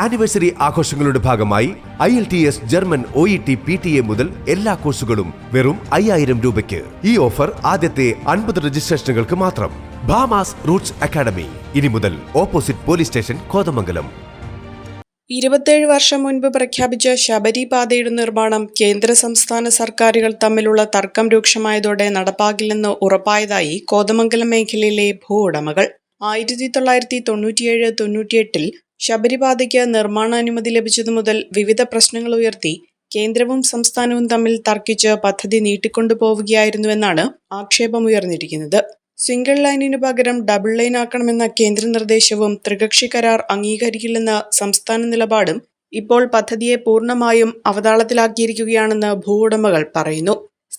Anniversary ആഘോഷങ്ങളുടെ ഭാഗമായി I L T S German O E T P T A മുതൽ എല്ലാ കോഴ്സുകളും വെറും അയ്യായിരം രൂപയ്ക്ക്. ഈ ഓഫർ ആദ്യത്തെ അൻപത് രജിസ്ട്രേഷനുകൾക്ക് മാത്രം. Bhamas roots academy. ഇനി മുതൽ ഓപ്പോസിറ്റ് പോലീസ് സ്റ്റേഷൻ കോതമംഗലം. ഇരുപത്തേഴ് വർഷം മുൻപ് പ്രഖ്യാപിച്ച ശബരിപാതയുടെ നിർമ്മാണം കേന്ദ്ര സംസ്ഥാന സർക്കാരുകൾ തമ്മിലുള്ള തർക്കം രൂക്ഷമായതോടെ നടപ്പാകില്ലെന്ന് ഉറപ്പായതായി കോതമംഗലം മേഖലയിലെ ഭൂ ഉടമകൾ ആയിരത്തി തൊള്ളായിരത്തി തൊണ്ണൂറ്റിയേഴ് തൊണ്ണൂറ്റിയെട്ടിൽ ശബരിപാതയ്ക്ക് നിർമ്മാണാനുമതി ലഭിച്ചതു മുതൽ വിവിധ പ്രശ്നങ്ങൾ ഉയർത്തി കേന്ദ്രവും സംസ്ഥാനവും തമ്മിൽ തർക്കിച്ച് പദ്ധതി നീട്ടിക്കൊണ്ടുപോവുകയായിരുന്നുവെന്നാണ് ആക്ഷേപമുയർന്നിരിക്കുന്നത്. സിംഗിൾ ലൈനിനു പകരം ഡബിൾ ലൈൻ ആക്കണമെന്ന കേന്ദ്ര നിർദ്ദേശവും ത്രികക്ഷി കരാർ അംഗീകരിക്കില്ലെന്ന സംസ്ഥാന നിലപാടും ഇപ്പോൾ പദ്ധതിയെ പൂർണമായും അവതാളത്തിലാക്കിയിരിക്കുകയാണെന്ന് ഭൂവുടമകൾ പറയുന്നു.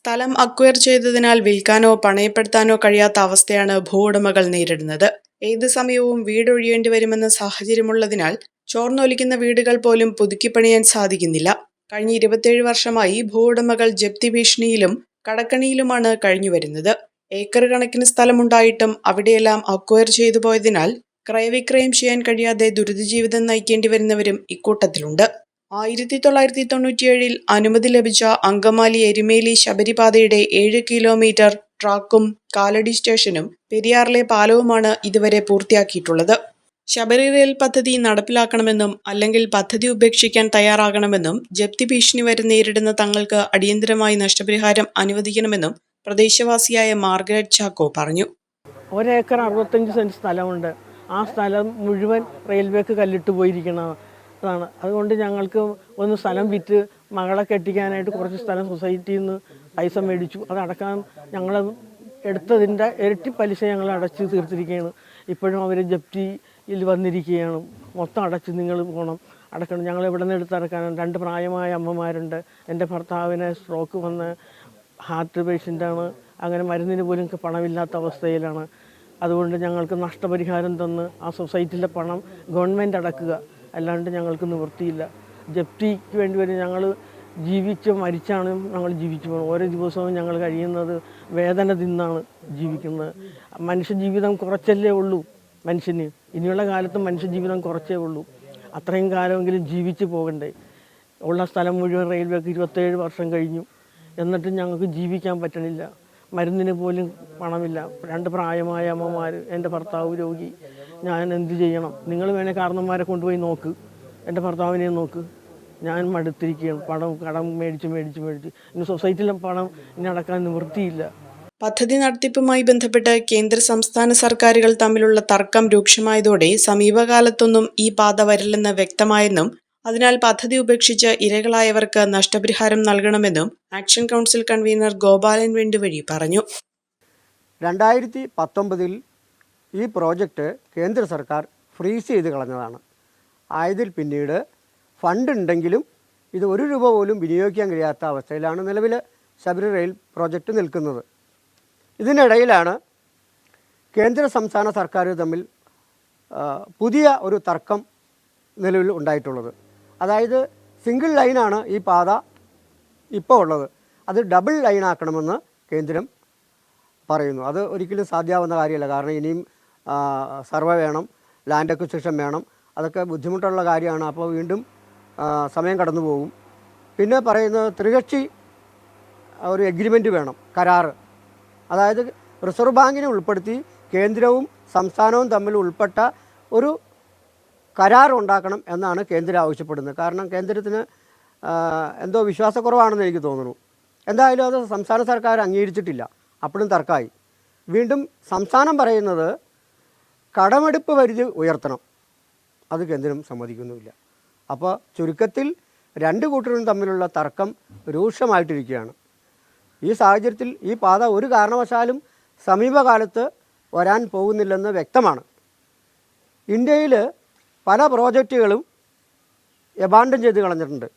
സ്ഥലം അക്വയർ ചെയ്തതിനാൽ വിൽക്കാനോ പണയപ്പെടുത്താനോ കഴിയാത്ത അവസ്ഥയാണ് ഭൂവുടമകൾ നേരിടുന്നത്. ഏത് സമയവും വീടൊഴിയേണ്ടി വരുമെന്ന സാഹചര്യമുള്ളതിനാൽ ചോർന്നൊലിക്കുന്ന വീടുകൾ പോലും പുതുക്കിപ്പണിയാൻ സാധിക്കുന്നില്ല. കഴിഞ്ഞ ഇരുപത്തിയേഴ് വർഷമായി ഭൂവുടമകൾ ജപ്തി ഭീഷണിയിലും കടക്കണിയിലുമാണ് കഴിഞ്ഞുവരുന്നത് ഏക്കർ കണക്കിന് സ്ഥലമുണ്ടായിട്ടും അവിടെയെല്ലാം അക്വയർ ചെയ്തു പോയതിനാൽ ക്രയവിക്രയം ചെയ്യാൻ കഴിയാതെ ദുരിതജീവിതം നയിക്കേണ്ടി വരുന്നവരും ഇക്കൂട്ടത്തിലുണ്ട്. ആയിരത്തി തൊള്ളായിരത്തി തൊണ്ണൂറ്റിയേഴിൽ അനുമതി ലഭിച്ച അങ്കമാലി എരുമേലി ശബരിപാതയുടെ ഏഴ് കിലോമീറ്റർ ട്രാക്കും കാലടി സ്റ്റേഷനും പെരിയാറിലെ പാലവുമാണ് ഇതുവരെ പൂർത്തിയാക്കിയിട്ടുള്ളത്. ശബരി റെയിൽ പദ്ധതി നടപ്പിലാക്കണമെന്നും അല്ലെങ്കിൽ പദ്ധതി ഉപേക്ഷിക്കാൻ തയ്യാറാകണമെന്നും ജപ്തി ഭീഷണി വരെ നേരിടുന്ന തങ്ങൾക്ക് അടിയന്തരമായി നഷ്ടപരിഹാരം അനുവദിക്കണമെന്നും പ്രദേശവാസിയായ മാർഗരറ്റ് ചാക്കോ പറഞ്ഞു. ഒരേക്കർ അറുപത്തഞ്ച് സെന്റ് സ്ഥലമുണ്ട്. ആ സ്ഥലം മുഴുവൻ റെയിൽവേക്ക് കല്ലിട്ട് പോയിരിക്കുന്നതാണ് അതുകൊണ്ട് ഞങ്ങൾക്ക് ഒന്ന് സ്ഥലം വിറ്റ് മകളെ കെട്ടിക്കാനായിട്ട് കുറച്ച് സ്ഥലം സൊസൈറ്റിയിൽ നിന്ന് പൈസ മേടിച്ചു. അതടക്കാൻ ഞങ്ങൾ എടുത്തതിന്റെ ഇരട്ടി പലിശ ഞങ്ങൾ അടച്ച് തീർത്തിരിക്കുകയാണ് ഇപ്പോഴും അവർ ജപ്തിയിൽ വന്നിരിക്കുകയാണ് മൊത്തം അടച്ച് നിങ്ങൾ പോകണം അടക്കണം. ഞങ്ങൾ എവിടെ നിന്ന് എടുത്തടക്കാനാണ് രണ്ട് പ്രായമായ അമ്മമാരുണ്ട്. എന്റെ ഭർത്താവിന് സ്ട്രോക്ക് വന്ന് ഹാർട്ട് പേഷ്യന്റാണ് അങ്ങനെ മരുന്നിന് പോലും പണമില്ലാത്ത അവസ്ഥയിലാണ്. അതുകൊണ്ട് ഞങ്ങൾക്ക് നഷ്ടപരിഹാരം തന്ന് ആ സൊസൈറ്റിയിലെ പണം ഗവൺമെന്റ് അടക്കുക. അല്ലാണ്ട് ഞങ്ങൾക്ക് നിവൃത്തിയില്ല. ജപ്തിക്ക് വേണ്ടി വരും ഞങ്ങൾ ജീവിച്ച് മരിച്ചാണ് ഞങ്ങൾ ജീവിച്ചു പോകുന്നത്. ഓരോ ദിവസവും ഞങ്ങൾ കഴിയുന്നത് വേദന തിന്നാണ് ജീവിക്കുന്നത്. മനുഷ്യജീവിതം കുറച്ചല്ലേ ഉള്ളൂ മനുഷ്യന്. ഇനിയുള്ള കാലത്ത് മനുഷ്യജീവിതം കുറച്ചേ ഉള്ളൂ. അത്രയും കാലമെങ്കിലും ജീവിച്ച് പോകണ്ടേ. ഉള്ള സ്ഥലം മുഴുവൻ റെയിൽവേക്ക് ഇരുപത്തേഴ് വർഷം കഴിഞ്ഞു. എന്നിട്ടും ഞങ്ങൾക്ക് ജീവിക്കാൻ പറ്റണില്ല. മരുന്നിന് പോലും പണമില്ല. രണ്ട് പ്രായമായ അമ്മമാർ എന്റെ ഭർത്താവ് രോഗി. ഞാൻ എന്ത് ചെയ്യണം? നിങ്ങൾ വേണേൽ കാരണന്മാരെ കൊണ്ടുപോയി നോക്ക്. എന്റെ ഭർത്താവിനെ നോക്ക്. ഞാൻ മടുത്തിരിക്കുകയാണ്. പണം കടം മേടിച്ച് മേടിച്ച് മേടിച്ച്. ഇനി സൊസൈറ്റിയിലെ പണം ഇനി അടക്കാൻ നിവൃത്തിയില്ല. പദ്ധതി നടത്തിപ്പുമായി ബന്ധപ്പെട്ട് കേന്ദ്ര സംസ്ഥാന സർക്കാരുകൾ തമ്മിലുള്ള തർക്കം രൂക്ഷമായതോടെ സമീപകാലത്തൊന്നും ഈ പാത വരില്ലെന്ന് വ്യക്തമായെന്നും അതിനാൽ പദ്ധതി ഉപേക്ഷിച്ച് ഇരകളായവർക്ക് നഷ്ടപരിഹാരം നൽകണമെന്നും action council convener Gopalan Venduvazhi പറഞ്ഞു. രണ്ടായിരത്തി പത്തൊമ്പതിൽ ഈ പ്രോജക്റ്റ് കേന്ദ്ര സർക്കാർ ഫ്രീസ് ചെയ്ത് കളഞ്ഞതാണ്. ആയതിൽ പിന്നീട് ഫണ്ട് ഉണ്ടെങ്കിലും ഇത് ഒരു രൂപ പോലും വിനിയോഗിക്കാൻ കഴിയാത്ത അവസ്ഥയിലാണ് നിലവിൽ ശബരി റെയിൽ പ്രോജക്റ്റ് നിൽക്കുന്നത്. ഇതിനിടയിലാണ് കേന്ദ്ര സംസ്ഥാന സർക്കാർ തമ്മിൽ പുതിയ ഒരു തർക്കം നിലവിൽ ഉണ്ടായിട്ടുള്ളത്. അതായത് സിംഗിൾ ലൈനാണ് ഈ പാത ഇപ്പോൾ ഉള്ളത്. അത് ഡബിൾ ലൈൻ ആക്കണമെന്ന് കേന്ദ്രം പറയുന്നു. അത് ഒരിക്കലും സാധ്യമാവുന്ന കാര്യമല്ല. കാരണം ഇനിയും സർവേ വേണം ലാൻഡ് അക്വിസിഷൻ വേണം. അതൊക്കെ ബുദ്ധിമുട്ടുള്ള കാര്യമാണ്. അപ്പോൾ വീണ്ടും സമയം കടന്നു പോകും. പിന്നെ പറയുന്നത് ത്രികക്ഷി ഒരു എഗ്രിമെന്റ് വേണം കരാറ്. അതായത് റിസർവ് ബാങ്കിനെ ഉൾപ്പെടുത്തി കേന്ദ്രവും സംസ്ഥാനവും തമ്മിൽ ഉൾപ്പെട്ട ഒരു കരാർ ഉണ്ടാക്കണം എന്നാണ് കേന്ദ്രം ആവശ്യപ്പെടുന്നത്. കാരണം കേന്ദ്രത്തിന് എന്തോ വിശ്വാസക്കുറവാണെന്ന് എനിക്ക് തോന്നുന്നു. എന്തായാലും അത് സംസ്ഥാന സർക്കാർ അംഗീകരിച്ചിട്ടില്ല. അപ്പോഴും തർക്കമായി. വീണ്ടും സംസ്ഥാനം പറയുന്നത് കടമെടുപ്പ് പരിധി ഉയർത്തണം. അത് കേന്ദ്രം സമ്മതിക്കുന്നുമില്ല. അപ്പോൾ ചുരുക്കത്തിൽ രണ്ട് കൂട്ടരും തമ്മിലുള്ള തർക്കം രൂക്ഷമായിട്ടിരിക്കുകയാണ്. ഈ സാഹചര്യത്തിൽ ഈ പാത ഒരു കാരണവശാലും സമീപകാലത്ത് വരാൻ പോകുന്നില്ലെന്ന് വ്യക്തമാണ്. ഇന്ത്യയിൽ പല പ്രോജക്റ്റുകളും എബാൻഡൻ ചെയ്ത് കളഞ്ഞിട്ടുണ്ട്.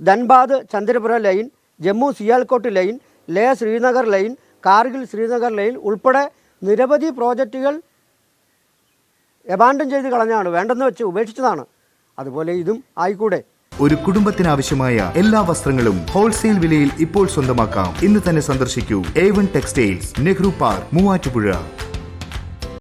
Dhanbad Chandrapura line Jammu Sialkot line Leh Srinagar line Kargil Srinagar line ഉൾപ്പെടെ നിരവധി പ്രോജക്റ്റുകൾ എബാൻഡൻ ചെയ്ത് കളഞ്ഞാണ് വേണ്ടെന്ന് വെച്ച് ഉപേക്ഷിച്ചതാണ്. അതുപോലെ ഇതും ആയിക്കൂടെ. ഒരു കുടുംബത്തിനാവശ്യമായ എല്ലാ വസ്ത്രങ്ങളും ഹോൾസെയിൽ വിലയിൽ ഇപ്പോൾ സ്വന്തമാക്കാം. ഇന്ന് തന്നെ സന്ദർശിക്കൂ. A one textiles Nehru park Muvattupuzha.